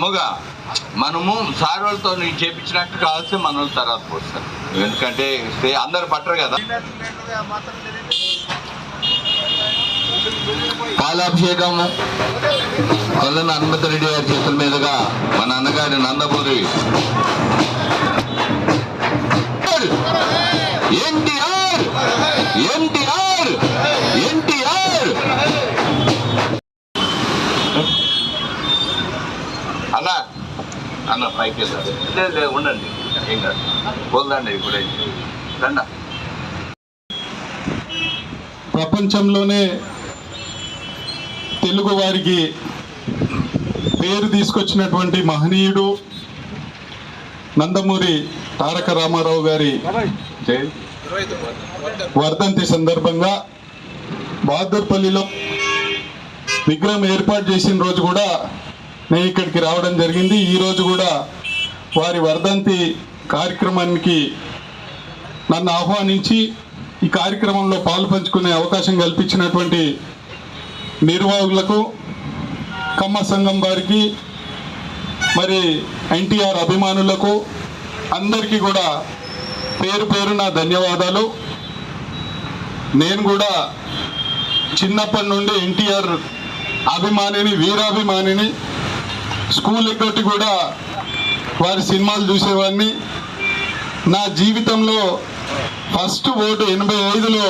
అమ్మగా మనము సార్ వాళ్ళతో నీకు చేపించినట్టు కావాల్సి మన వాళ్ళు తర్వాత పోస్తారు. ఎందుకంటే అందరు పట్టరు కదా. పాలాభిషేకము కొల్లన హనుమతి రెడ్డి గారి చేతుల మీదుగా మన అన్నగారి నందపూరి ఎన్టీఆర్! ఎన్టీఆర్ అన్న అన్న పైకి వెళ్తారు. లేదు లేదు ఉండండి. ఏం కాదు. వదలండి ఇప్పుడే. రండా. ప్రపంచంలోనే తెలుగు వారికి పేరు తీసుకొచ్చినటువంటి మహనీయుడు నందమూరి తారక రామారావు గారి వర్ధంతి సందర్భంగా బహదూర్పల్లిలో విగ్రహం ఏర్పాటు చేసిన రోజు కూడా నేను ఇక్కడికి రావడం జరిగింది. ఈరోజు కూడా వారి వర్ధంతి కార్యక్రమానికి నన్ను ఆహ్వానించి ఈ కార్యక్రమంలో పాలు పంచుకునే అవకాశం కల్పించినటువంటి నిర్వాహకులకు కమ్మ సంఘం వారికి మరి ఎన్టీఆర్ అభిమానులకు అందరికీ కూడా పేరు పేరు నా ధన్యవాదాలు. నేను కూడా చిన్నప్పటి నుండి ఎన్టీఆర్ అభిమానిని వీరాభిమానిని స్కూల్ ఎగ్గొట్టి కూడా వారి సినిమాలు చూసేవాడిని. నా జీవితంలో ఫస్ట్ ఓటు ఎనభై ఐదులో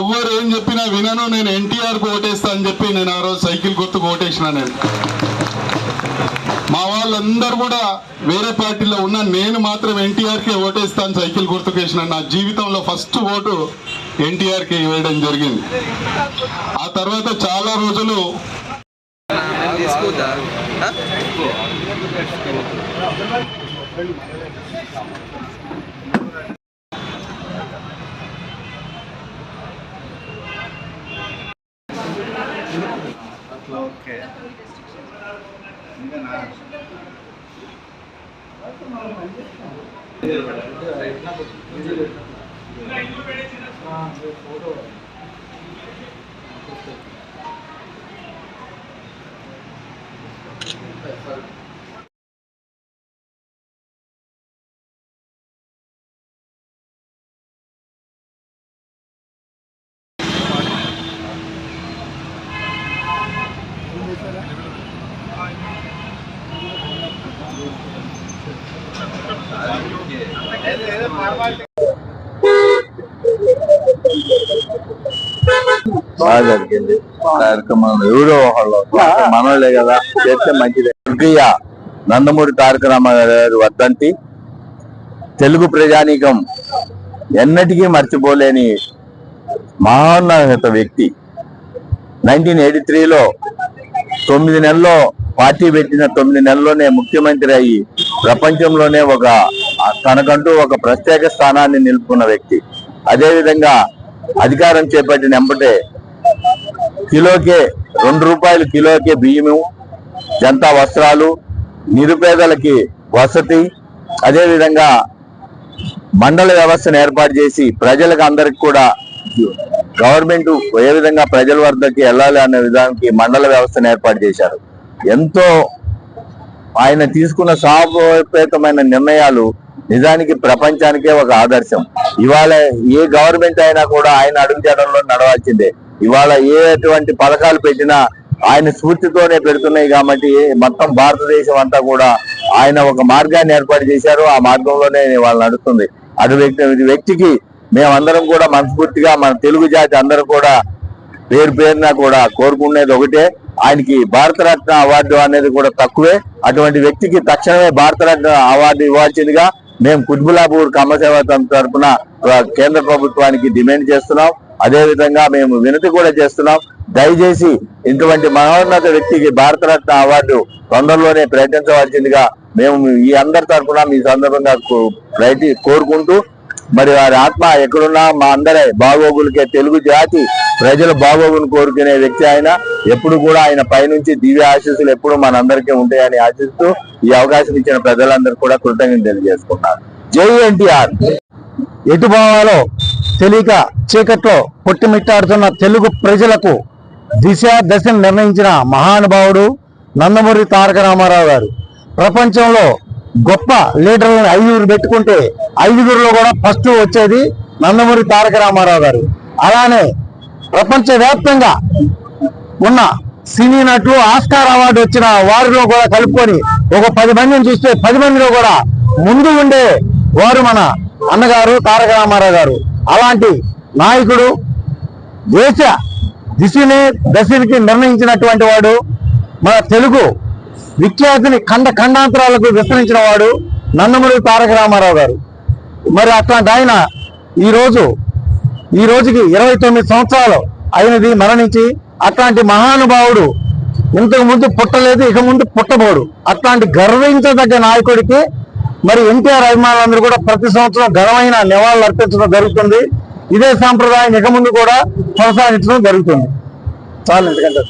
ఎవరు ఏం చెప్పినా వినను నేను ఎన్టీఆర్కు ఓటేస్తా అని చెప్పి నేను ఆ రోజు సైకిల్ గుర్తుకు ఓటేసిన నేను. మా వాళ్ళందరూ కూడా వేరే పార్టీలో ఉన్న నేను మాత్రం ఎన్టీఆర్కే ఓటేస్తాను సైకిల్ గుర్తుకు వేసిన నా జీవితంలో ఫస్ట్ ఓటు ఎన్టీఆర్కే వేయడం జరిగింది. ఆ తర్వాత చాలా రోజులు ఓకే ఫోటో బాగా జరిగింది. కార్యక్రమం ఎవరో ఒకళ్ళు మనోళ్ళే కదా. చేస్తే మంచిదే. స్వర్గీయ నందమూరి తారక రామారావు గారి వర్ధంతి. తెలుగు ప్రజానీకం ఎన్నటికీ మర్చిపోలేని మహోన్నత వ్యక్తి. నైన్టీన్ ఎయిటీ త్రీలో తొమ్మిది నెలల్లో పార్టీ పెట్టిన తొమ్మిది నెలల్లోనే ముఖ్యమంత్రి అయ్యి ప్రపంచంలోనే ఒక తనకంటూ ఒక ప్రత్యేక స్థానాన్ని నిలుపుకున్న వ్యక్తి. అదేవిధంగా అధికారం చేపట్టిన ఎంబటే కిలోకే రెండు రూపాయలు కిలోకే బియ్యము జంతా వస్త్రాలు నిరుపేదలకి వసతి అదేవిధంగా మండల వ్యవస్థను ఏర్పాటు చేసి ప్రజలకు అందరికి కూడా గవర్నమెంట్ ఏ విధంగా ప్రజల వద్దకి వెళ్ళాలి అనే విధానానికి మండల వ్యవస్థను ఏర్పాటు చేశారు. ఎంతో ఆయన తీసుకున్న స్వాభావికమైన నిర్ణయాలు నిజానికి ప్రపంచానికే ఒక ఆదర్శం. ఇవాళ ఏ గవర్నమెంట్ అయినా కూడా ఆయన అడుగుజాడల్లో నడవాల్సిందే. ఇవాళ ఏ ఎటువంటి పథకాలు పెట్టినా ఆయన స్ఫూర్తితోనే పెడుతున్నాయి కాబట్టి మొత్తం భారతదేశం అంతా కూడా ఆయన ఒక మార్గాన్ని ఏర్పాటు చేశారు. ఆ మార్గంలోనే వాళ్ళు నడుస్తుంది. అటు వ్యక్తి వ్యక్తికి మేమందరం కూడా మనస్ఫూర్తిగా మన తెలుగు జాతి అందరూ కూడా పేరు పేరున కూడా కోరుకునేది ఒకటే. ఆయనకి భారతరత్న అవార్డు అనేది కూడా తక్కువే. అటువంటి వ్యక్తికి తక్షణమే భారతరత్న అవార్డు ఇవ్వాల్సిందిగా మేము కుత్బులాపూర్ కమ్మసేవ తరఫున కేంద్ర ప్రభుత్వానికి డిమాండ్ చేస్తున్నాం. అదేవిధంగా మేము వినతి కూడా చేస్తున్నాం. దయచేసి ఇటువంటి మహోన్నత వ్యక్తికి భారతరత్న అవార్డు తొందరలోనే ప్రకటించవలసిందిగా మేము ఈ అందరి తరఫున మీ సందర్భంగా ప్రయత్ని కోరుకుంటూ మరి వారి ఆత్మ ఎక్కడున్నా మా అందరి బాగోగులకే తెలుగు జాతి ప్రజల బాగోగును కోరుకునే వ్యక్తి ఆయన. ఎప్పుడు కూడా ఆయన పైనుంచి దివ్య ఆశీస్సులు ఎప్పుడు మనందరికీ ఉంటాయని ఆశిస్తూ ఈ అవకాశం ఇచ్చిన ప్రజలందరూ కూడా కృతజ్ఞత తెలియజేసుకున్నారు జై ఎన్టీఆర్! ఎటు భావాలో తెలియక చీకట్లో పొట్టిమిట్టాడుతున్న తెలుగు ప్రజలకు దిశ దశను నిర్ణయించిన మహానుభావుడు నందమూరి తారక రామారావు గారు. ప్రపంచంలో గొప్ప లీడర్లను ఐదుగురు పెట్టుకుంటే ఐదుగురులో కూడా ఫస్ట్ వచ్చేది నందమూరి తారక రామారావు గారు. అలానే ప్రపంచవ్యాప్తంగా ఉన్న సినీ నటులు ఆస్కార్ అవార్డు వచ్చిన వారిలో కూడా కలుపుకొని ఒక పది మందిని చూస్తే పది మందిలో కూడా ముందు ఉండే వారు మన అన్నగారు తారక రామారావు గారు. అలాంటి నాయకుడు దేశ దిశని దశకి నిర్ణయించినటువంటి వాడు మన తెలుగు విఖ్యాతిని ఖండ ఖండాంతరాలకు విస్తరించిన వాడు నందమూరి తారక రామారావు గారు. మరి అట్లాంటి ఆయన ఈ రోజు ఈ రోజుకి ఇరవై తొమ్మిది సంవత్సరాలు అయినది మరణించి అట్లాంటి మహానుభావుడు ఇంతకు ముందు పుట్టలేదు ఇక ముందు పుట్టబోడు. అట్లాంటి గర్వించదగ్గ నాయకుడికి మరి ఎన్టీఆర్ అభిమానులందరూ కూడా ప్రతి సంవత్సరం ఘనమైన నివాళులు అర్పించడం జరుగుతుంది. ఇదే సాంప్రదాయం ఇక ముందు కూడా కొనసాగించడం జరుగుతుంది. చాలు ఎందుకంటే